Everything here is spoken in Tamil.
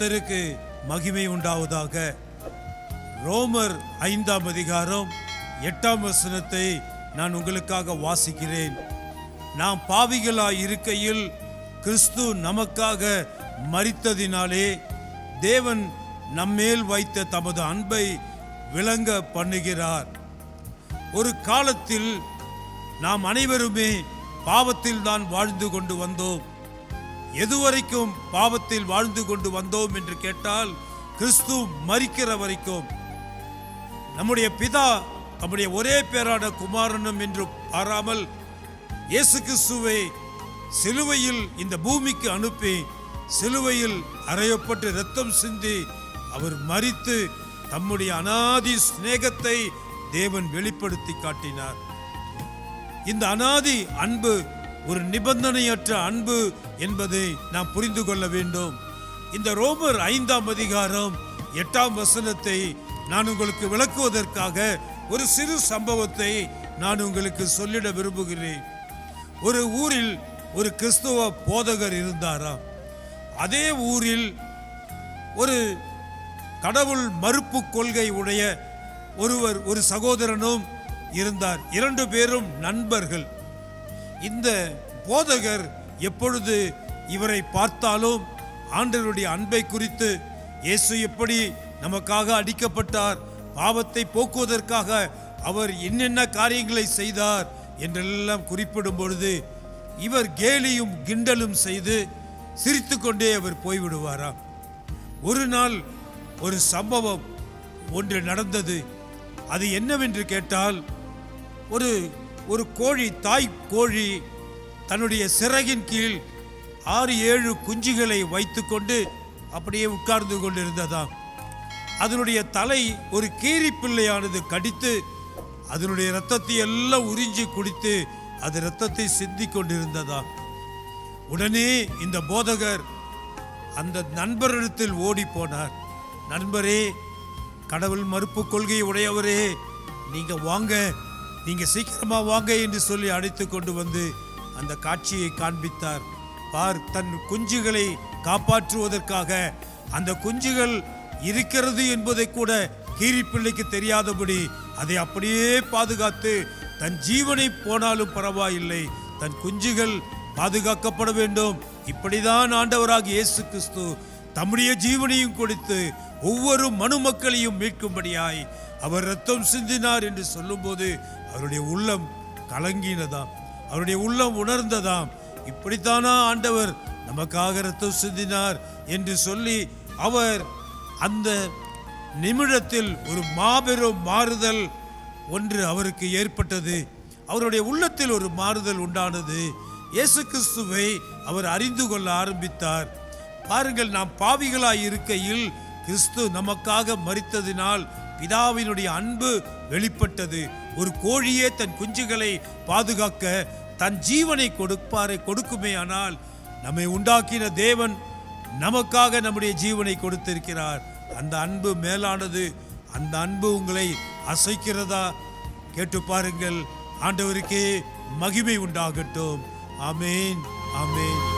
கர்த்தருக்கு மகிமை உண்டாவதாக. ரோமர் ஐந்தாம் அதிகாரம் எட்டாம் வசனத்தை நான் உங்களுக்காக வாசிக்கிறேன். நாம் பாவிகளாய் இருக்கையில் கிறிஸ்து நமக்காக மறித்ததினாலே தேவன் நம்மேல் வைத்த தமது அன்பை விளங்க பண்ணுகிறார். ஒரு காலத்தில் நாம் அனைவருமே பாவத்தில் தான் வாழ்ந்து கொண்டு வந்தோம். எதுவரைக்கும் பாவத்தில் வாழ்ந்து கொண்டு வந்தோம் என்று கேட்டால் கிறிஸ்து மறிக்கிற வரைக்கும். நம்முடைய பிதா நம்முடைய ஒரே பேரான குமாரனும் என்று பாராமல் இயேசு கிறிஸ்துவை சிலுவையில் இந்த பூமிக்கு அனுப்பி சிலுவையில் அறையப்பட்டு ரத்தம் சிந்தி அவர் மறித்து தம்முடைய அனாதி சிநேகத்தை தேவன் வெளிப்படுத்தி காட்டினார். இந்த அனாதி அன்பு ஒரு நிபந்தனையற்ற அன்பு என்பதை நாம் புரிந்து கொள்ள வேண்டும். இந்த ரோமர் ஐந்தாம் அதிகாரம் எட்டாம் வசனத்தை நான் உங்களுக்கு விளக்குவதற்காக ஒரு சிறு சம்பவத்தை நான் உங்களுக்கு சொல்லிட விரும்புகிறேன். ஒரு ஊரில் ஒரு கிறிஸ்துவ போதகர் இருந்தாராம். அதே ஊரில் ஒரு கடவுள் மறுப்பு கொள்கை உடைய ஒருவர் ஒரு சகோதரனும் இருந்தார். இரண்டு பேரும் நண்பர்கள். இந்த போதகர் எப்பொழுது இவரை பார்த்தாலும் ஆண்டவருடைய அன்பை குறித்து இயேசு எப்படி நமக்காக அடிக்கப்பட்டார் பாவத்தை போக்குவதற்காக அவர் என்னென்ன காரியங்களை செய்தார் என்றெல்லாம் குறிப்பிடும் பொழுது இவர் கேலியும் கிண்டலும் செய்து சிரித்துக்கொண்டே அவர் போய்விடுவாராம் ஒரு நாள் ஒரு சம்பவம் ஒன்று நடந்தது. அது என்னவென்று கேட்டால் ஒரு ஒரு கோழி தாய் கோழி தன்னுடைய சிறகின் கீழ் ஆறு ஏழு குஞ்சுகளை வைத்துக்கொண்டு அப்படியே உட்கார்ந்து கொண்டிருந்ததாம். அதனுடைய தலை ஒரு கீரி பிள்ளையானது கடித்து அதனுடைய இரத்தத்தை எல்லாம் உறிஞ்சி குடித்து அது இரத்தத்தை சிந்தி கொண்டிருந்ததாம். உடனே இந்த போதகர் அந்த நண்பரிடத்தில் ஓடி போனார். நண்பரே கடவுள் மறுப்பு கொள்கை உடையவரே நீங்கள் வாங்க நீங்க சீக்கிரமா வாங்க என்று சொல்லி அழைத்து கொண்டு வந்து அந்த காட்சியை காண்பித்தார். பார் தன் குஞ்சுகளை காப்பாற்றுவதற்காக அந்த குஞ்சுகள் இருக்கிறது என்பதை கூட கீரிப்பிள்ளைக்கு தெரியாதபடி அதை அப்படியே பாதுகாத்து தன் ஜீவனை போனாலும் பரவாயில்லை. தன் குஞ்சுகள் பாதுகாக்கப்பட வேண்டும். இப்படிதான் ஆண்டவராக இயேசு கிறிஸ்து தம்முடைய ஜீவனையும் கொடுத்து ஒவ்வொரு மனுமக்களையும் மீட்கும்படியாய் அவர் ரத்தம் சிந்தினார் என்று சொல்லும்போது அவருடைய உள்ளம் கலங்கினதாம். அவருடைய உள்ளம் உணர்ந்ததாம். இப்படித்தானா ஆண்டவர் நமக்காக ரத்தம் சிந்தினார் என்று சொல்லி அவர் அந்த நிமிடத்தில் ஒரு மாபெரும் மாறுதல் ஒன்று அவருக்கு ஏற்பட்டது. அவருடைய உள்ளத்தில் ஒரு மாறுதல் உண்டானது. இயேசு கிறிஸ்துவை அவர் அறிந்து கொள்ள ஆரம்பித்தார். பாருங்கள் நாம் பாவிகளாய் இருக்கையில் கிறிஸ்து நமக்காக மறித்ததினால் பிதாவினுடைய அன்பு வெளிப்பட்டது. ஒரு கோழியே தன் குஞ்சுகளை பாதுகாக்க தன் ஜீவனை கொடுப்பாரை கொடுக்குமே ஆனால் நம்மை உண்டாக்கின தேவன் நமக்காக நம்முடைய ஜீவனை கொடுத்திருக்கிறார். அந்த அன்பு மேலானது அந்த அன்பு உங்களை அசைக்கிறதா? கேட்டு பாருங்கள் ஆண்டவருக்கே மகிமை உண்டாகட்டும். அமேன் அமேன்